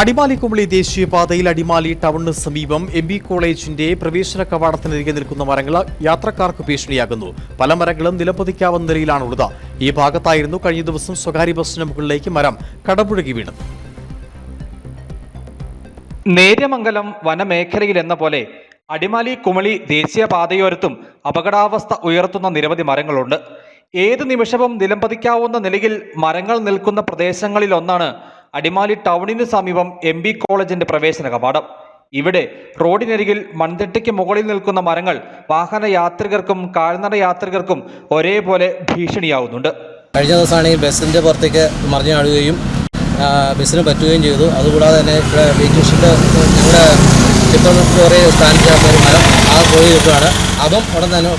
അടിമാലി കുമളി ദേശീയപാതയിൽ അടിമാലി ടൗണിന് സമീപം M B കോളേജിന്റെ പ്രവേശന കവാടത്തിനരികെ നിൽക്കുന്ന മരങ്ങൾ യാത്രക്കാർക്ക് ഭീഷണിയാകുന്നു പല മരങ്ങളും നിലംപതിക്കാവുന്ന നിലയിലാണുള്ളത്. ഈ ഭാഗത്തായിരുന്നു കഴിഞ്ഞ ദിവസം സ്വകാര്യ ബസ്സിന് മുകളിലേക്ക് മരം കടപുഴകി വീണത്. നേര്യമംഗലം വനമേഖലയിൽ എന്ന പോലെ അടിമാലി കുമളി ദേശീയപാതയോരത്തും അപകടാവസ്ഥ ഉയർത്തുന്ന നിരവധി മരങ്ങളുണ്ട്. ഏത് നിമിഷവും നിലംപതിക്കാവുന്ന നിലയിൽ മരങ്ങൾ നിൽക്കുന്ന പ്രദേശങ്ങളിലൊന്നാണ് അടിമാലി ടൗണിന് സമീപം എം ബി കോളേജിന്റെ പ്രവേശന കവാടം. ഇവിടെ റോഡിനരികിൽ മൺതിട്ടയ്ക്ക് മുകളിൽ നിൽക്കുന്ന മരങ്ങൾ വാഹന യാത്രികർക്കും കാൽനട യാത്രികർക്കും ഒരേപോലെ ഭീഷണിയാവുന്നുണ്ട്. കഴിഞ്ഞ ദിവസമാണ് ഈ ബസ്സിന്റെ പുറത്തേക്ക് മറിഞ്ഞു കാണുകയും ബസ്സിന് പറ്റുകയും ചെയ്തു. അതുകൂടാതെ തന്നെ ഇവിടെ ബീച്ചിന്റെ ഇവിടെ ചിത്രം ലോറി സ്ഥാനത്ത് ഒരു മരം ആ കോഴി നിൽക്കുകയാണ് അതും ഉടൻ തന്നെ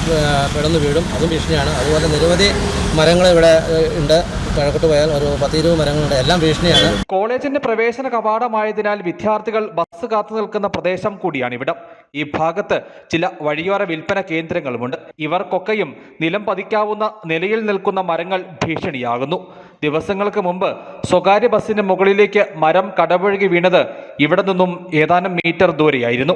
പിടന്ന് വീഴും. അതും ഭീഷണിയാണ്. അതുപോലെ നിരവധി മരങ്ങൾ ഇവിടെ ഉണ്ട്. കിഴക്കോട്ട് പോയാൽ ഒരു പത്തിരുപത് മരങ്ങളുണ്ട്. എല്ലാം ഭീഷണിയാണ്. കോളേജിന്റെ പ്രവേശന കവാടമായതിനാൽ വിദ്യാർത്ഥികൾ ബസ് കാത്തു നിൽക്കുന്ന പ്രദേശം കൂടിയാണ് ഇവിടം. ഈ ഭാഗത്ത് ചില വഴിയോര വിൽപ്പന കേന്ദ്രങ്ങളുമുണ്ട്. ഇവർക്കൊക്കെയും നിലം പതിക്കാവുന്ന നിലയിൽ നിൽക്കുന്ന മരങ്ങൾ ഭീഷണിയാകുന്നു. ദിവസങ്ങൾക്ക് മുമ്പ് സ്വകാര്യ ബസ്സിന് മുകളിലേക്ക് മരം കടപുഴകി വീണത് ഇവിടെ നിന്നും ഏതാനും മീറ്റർ ദൂരെയായിരുന്നു.